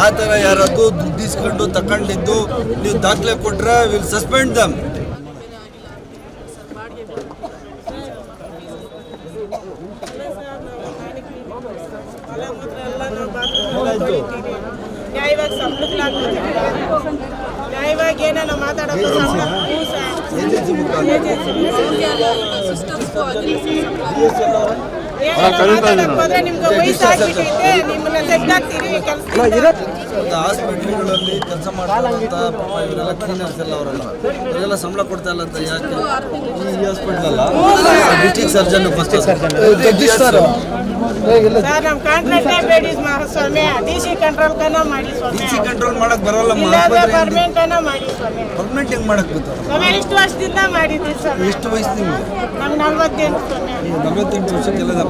ಆ ಥರ ಯಾರಾದರೂ ದುಡ್ಡು ಇಸ್ಕೊಂಡು ತಗೊಂಡಿದ್ದು ನೀವು ದಾಖಲೆ ಕೊಟ್ಟರೆ ವಿಲ್ ಸಸ್ಪೆಂಡ್ ದಮ್ ನ್ಯಾಯವಾಗಿ ನ್ಯಾಯವಾಗಿ ಮಾತಾಡೋದು ಸಂಬಳ ಸರ್ ಹೋದ್ರೆ ನಿಮ್ಗೆ ವಯಸ್ಸಾಗ್ಬಿಟ್ಟೈತೆ ನಿಮ್ಮನ್ನ ತೆಗ್ದಾಕ್ತೀರಿ ಕೆಲಸ ಹಾಸ್ಪಿಟ್ಲ್ಗಳಲ್ಲಿ ಕೆಲಸ ಮಾಡ್ತಾರಂತ ಪಾಪ ಇವರೆಲ್ಲ ಕ್ಲೀನರ್ಸ್ ಎಲ್ಲ ಅವರೆಲ್ಲ. ಇವರೆಲ್ಲ ಸಂಬಳ ಕೊಡ್ತಾ ಇಲ್ಲ ಅಂತ ಯಾಕೆ? ಈ ಹಾಸ್ಪಿಟ್ಲಲ್ಲ ಡಿಸ್ಟಿಕ್ ಸರ್ಜನ್. First sir. ನಮ್ಮ ಕಾಂಟ್ರಾಕ್ಟೇ ಬೇಡಿ ಸ್ವಾಮಿ ಡಿ ಸಿ ಕಂಟ್ರೋಲ್ ಕನ ಮಾಡಿ ಸ್ವಾಮಿ. ಕಂಟ್ರೋಲ್ ಮಾಡಕ್ ಬರಲ್ಲಮ್ಮ ಇಲ್ಲಾಂದ್ರೆ ಆಸ್ಪತ್ರೆ ಪರ್ಮನೆಂಟ್ ಅನ್ನ ಮಾಡಿ ಸ್ವಾಮಿ. ಪರ್ಮನೆಂಟ್ ಹೆಂಗ್ ಮಾಡಕ್ ಗೊತ್ತಾ? ಸ್ವಾಮಿ ಇಷ್ಟು ವರ್ಷದಿಂದ ಸ್ವಾಮಿ? ಎಷ್ಟು ವಯಸ್ಸು ನಿಮ್ಗೆ ನಮ್ಗೆ ನಲ್ವತ್ತೆಂಟು ಸ್ವಾಮಿ. ನಲವತ್ತೆಂಟು ವರ್ಷಕ್ಕೆಲ್ಲದಪ್ಪ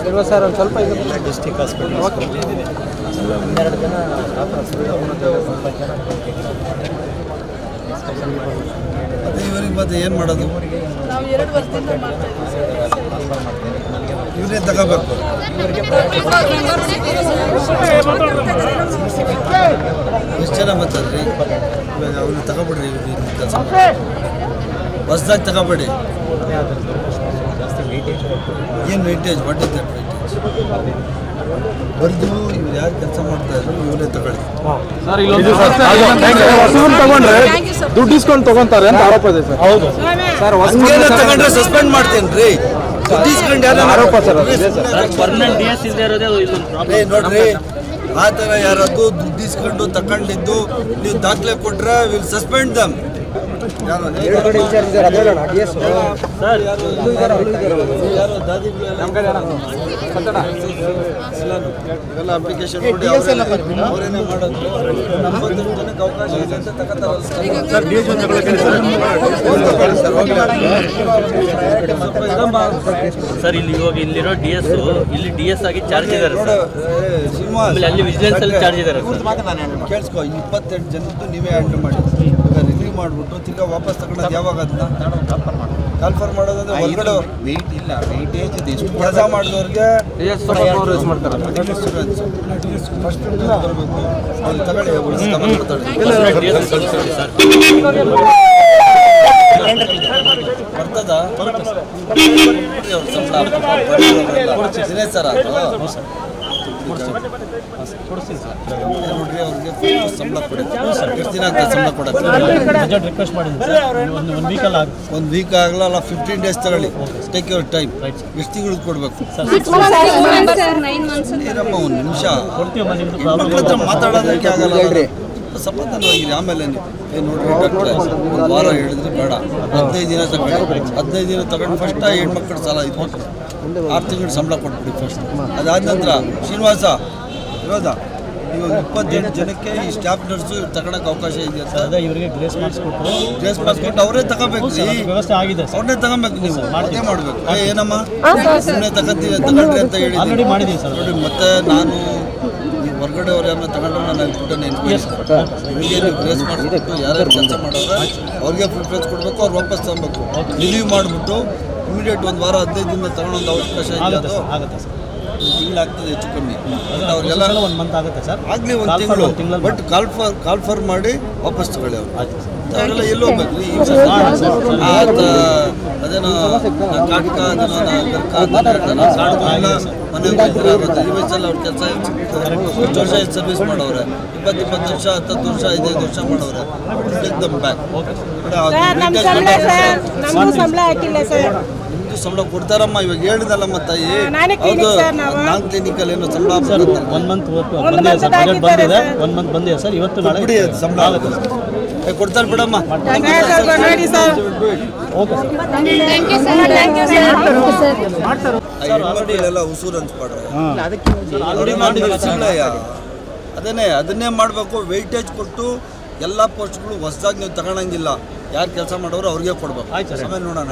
ಹೇಳವ್ರ ಸರ್ ಒಂದು ಸ್ವಲ್ಪ ಇದು ಡಿಸ್ಟಿಕ್ ಹಾಸ್ಪಿಟಲ್ ಜನ ಅದೇ ಇವರಿಗೆ ಮತ್ತೆ ಏನು ಮಾಡೋದು? ನಾವು ಎರಡು ವರ್ಷದಿಂದ ಮಾಡ್ತಾ ಇದ್ದೀವಿ ಇವರೇ ತಗೋಬೇಕು. ಎಷ್ಟು ಜನ ಬರ್ತಾರ್ರಿ ಇವಾಗ ಅವ್ರನ್ನ ತಗೋಬಿಡ್ರಿ ಕೆಲಸ. ಹೊಸ್ದಾಗಿ ತಗೋಬೇಡಿ. ಏನು weightage what is that weightage ಬರೆದು ಇವ್ರು ಯಾರು ಕೆಲಸ ಮಾಡ್ತಾ ಇದ್ರು ಇವರೇ ತಗೊಳ್ಳಿ. ತಗೊಂಡ್ರೆ ದುಡ್ಡು ಇಸ್ಕೊಂಡು ತಗೊಂತಾರೆ ಅಂತ ಆರೋಪ ಇದೆ ಸರ್. ಹೌದು. ಸರ್ ಹಂಗೇನ ತಗೊಂಡ್ರೆ ಸಸ್ಪೆಂಡ್ ಮಾಡ್ತೇನೆ ರೀ ದುಡ್ಡು ಇಸ್ಕೊಂಡು ಯಾರು ಆರೋಪ ಸರ್ ಪರ್ಮನೆಂಟ್ ಡಿ ಎಸ್ ಇಲ್ಲದೆ ಇರೋದೇ ಇಲ್ಲೊಂದು ಏ ನೋಡ್ರಿ ಆ ಥರ ಯಾರದ್ದು ದುಡ್ಡು ಇಸ್ಕೊಂಡು ತಗೊಂಡಿದ್ದು ನೀವು ದಾಖಲೆ ಕೊಟ್ರೆ ವಿಲ್ ಸಸ್ಪೆಂಡ್ ದಮ್ ಎಲ್ಲ ಅಪ್ಲಿಕೇಶನ್ ಅವರೇನೇ ಮಾಡೋದು ನಮ್ಮ ಅವಕಾಶ ಇದೆ ಸರ್, ಇಲ್ಲಿ ಇವಾಗ ಇಲ್ಲಿರೋ ಡಿ ಎಸ್ ಇಲ್ಲಿ ಡಿ ಎಸ್ ಆಗಿ ಚಾರ್ಜ್ ಇದ್ದಾರೆ ಅಲ್ಲಿ ವಿಜಿಲೆನ್ಸ್ ಅಲ್ಲಿ ಚಾರ್ಜ್ ಇದ್ದಾರೆ ಕೇಳಿಸ್ಕೊ, ಇಪ್ಪತ್ತೆಂಟು ಜನದ್ದು ನೀವೇ ಹ್ಯಾಂಡಲ್ ಮಾಡಿ. ಮಾಡಿಬಿಟ್ಟು ತಿರ್ಗಾ ವಾಪಸ್ ತಗೊಳೋದು ಯಾವಾಗ ಅದನ್ನ ಕಾಲ್ಫರ್ ಮಾಡೋದಂದ್ರೆ ಹೊರಗಡೆ ವೆಯ್ಟ್ ಇಲ್ಲ ವೆಯ್ಟೇಜ್ ಎಷ್ಟು ಕೆಲಸ ಮಾಡಿದವ್ರಿಗೆ ಫಸ್ಟ್ ಅವ್ರು ತಗೊಳ್ಳಿ ಬರ್ತದ? ಸಂಬಳ ಸರ್ ಅದು. ಅವ್ರಿಗೆ ಸಂಬಳ ಸರ್. ಎಷ್ಟು ದಿನ ಆಗ್ತದೆ ಸಂಬಳ ರಿಕ್ವೆಸ್ಟ್ ಮಾಡಿದ್ದೀನಿ ಒಂದು ಒಂದು ವೀಕಲ್ಲಿ ಒಂದು ವೀಕ್ ಆಗಲ್ಲ ಅಲ್ಲ ಫಿಫ್ಟೀನ್ ಡೇಸ್ ತಗೊಳ್ಳಿ. ಟೇಕ್ ಯುವರ್ ಟೈಮ್ ಎಷ್ಟು ತಿಂಗಳು ಕೊಡಬೇಕು? ಒಂದು ನಿಮಿಷ. ಹೆಣ್ಮಕ್ಳ ಹತ್ರ ಮಾತಾಡೋದಕ್ಕೆ ಆಗಲ್ಲ. ಸಮಾಧಾನವಾಗಿರಿ ಆಮೇಲೆ ಏ ನೋಡ್ರಿ ಡಾಕ್ಟ್ರೆ ಒಂದು ವಾರ ಹೇಳಿದ್ರೆ ಬೇಡ. ಹದಿನೈದು ದಿನ ತಗೊಂಡು ಹದಿನೈದು ದಿನ ತಗೊಂಡು ಫಸ್ಟ್ ಹೆಣ್ಮಕ್ಳು ಸಾಲ ಇದು ಆರು ತಿಂಗಳು ಸಂಬಳ ಕೊಟ್ಬಿಡಿ ಫಸ್ಟ್ ಅದಾದ ನಂತರ ಶ್ರೀನಿವಾಸ ಇರೋದ ಇವಾಗ ಇಪ್ಪತ್ತೆಂಟು ಜನಕ್ಕೆ ಈ ಸ್ಟಾಫ್ ನರ್ಸು ತಗೊಳಕ್ಕೆ ಅವಕಾಶ ಇದೆ ಅಂತ? ಅದೇ ಇವರಿಗೆ ಗ್ರೇಸ್ ಮಾಡಿಸ್ಕೊಟ್ಟು ಕೊಟ್ಟು ಅವರೇ ತಗೋಬೇಕು. ಈ ವ್ಯವಸ್ಥೆ ಆಗಿದೆ ಸರ್. ಅವ್ರನ್ನೇ ತಗೋಬೇಕು ನೀವು. ಅದೇ ಮಾಡಬೇಕು. ಏನಮ್ಮ? ಸುಮ್ಮನೆ ತಗೋತೀವಿ ತಗೊಂಡ್ರಿ ಅಂತ ಹೇಳಿ ಆಲ್ರೆಡಿ ಮಾಡಿದ್ದೀವಿ ಸರ್. ನೋಡಿ ಮತ್ತೆ ನಾನು ಈ ಹೊರಗಡೆ ಅವ್ರು ಯಾರನ್ನ ತಗೊಂಡು ನಾನು ಫುಡ್ಡನ್ನು ಎನ್ಕ್ವೈರಿ ನಿಮಗೆ ನೀವು ಪ್ಲೇಸ್ ಮಾಡಿಸ್ಬಿಟ್ಟು ಯಾರ್ಯಾರು ಕೆಲಸ ಮಾಡೋದ್ರೆ ಅವ್ರಿಗೆ ಪ್ರಿಫರೆನ್ಸ್ ಕೊಡಬೇಕು ಅವ್ರು ವಾಪಸ್ ತಗೊಬೇಕು. ರಿಲೀವ್ ಮಾಡಿಬಿಟ್ಟು ಇಮಿಡಿಯೇಟ್ ಒಂದು ವಾರ ಹದಿನೈದು ದಿನ ಒಂದು ಅವಕಾಶ ಆಗುತ್ತೆ ಆಗುತ್ತೆ ಸರ್ ತಿಂಗಳಾಗ್ತದೆ ಹೆಚ್ಚು ಕಮ್ಮಿ. ಅವ್ರಿಗೆಲ್ಲ ಒಂದು ಮಂತ್ ಆಗುತ್ತೆ ಸರ್ ಆಗಲಿ ಒಂದು ತಿಂಗಳು. But call for call for ಮಾಡಿ ವಾಪಸ್ ತಗೊಳ್ಳಿ ಅವರು. ಆಯ್ತು ಸರ್ ಅವರೆಲ್ಲ ಎಲ್ಲಿ ಹೋಗ್ಬೇಕು? ಈ ಆತ ಅದೇನೋ ಕಾಟ್ಕ ಮನೆಗೂ. ಅವ್ರ ಕೆಲಸ ಎಷ್ಟು ವರ್ಷ ಸರ್ವಿಸ್ ಮಾಡೋರೆ ಇಪ್ಪತ್ತು ಇಪ್ಪತ್ತು ವರ್ಷ ಹತ್ತತ್ತು ವರ್ಷ ಐದೈದು ವರ್ಷ ಮಾಡವ್ರೆ. ಟೇಕ್ ದಮ್ ಬ್ಯಾಕ್ ಸರ್ ನಮ್ಮ ಸಂಬಳ ಸರ್. ನಮಗೂ ಸಂಬಳ ಹಾಕಿಲ್ಲ ಸರ್. ಸಂಬಳ ಕೊಡ್ತಾರಮ್ಮ ಇವಾಗ ಹೇಳಿದಲ್ಲಮ್ಮ ಮತ್ತೆ ಹೌದು. ನಾನ್ ಕ್ಲಿನಿಕಲ್ ಏನೋ ಸಂಬಳ. ಒನ್ ಮಂತ್ ಒಂದು ಬಂದಿದೆ ಸರ್? ಬಜೆಟ್ ಬಂದಿದೆ? ಸರ್. ಒನ್ ಮಂತ್ ಬಂದಿದೆ ಸರ್? ಇವತ್ತು ನಾಳೆ ಸಂಬಳ. ಕೊಡ್ತಾರೆ ಬಿಡಮ್ಮ. ಎಲ್ಲ ಉಸೂರು ಅನ್ಸ್ಬಿಡ್ರೆ ಅದನ್ನೇ ಅದನ್ನೇ ಮಾಡಬೇಕು. ವೆಯ್ಟೇಜ್ ಕೊಟ್ಟು ಎಲ್ಲಾ ಪೋಸ್ಟ್ಗಳು ಹೊಸದಾಗಿ ನೀವು ತಗೊಳಂಗಿಲ್ಲ ಯಾರು ಕೆಲಸ ಮಾಡೋರು ಅವ್ರಿಗೆ ಕೊಡ್ಬೇಕು. ಆಮೇಲೆ ನೋಡೋಣ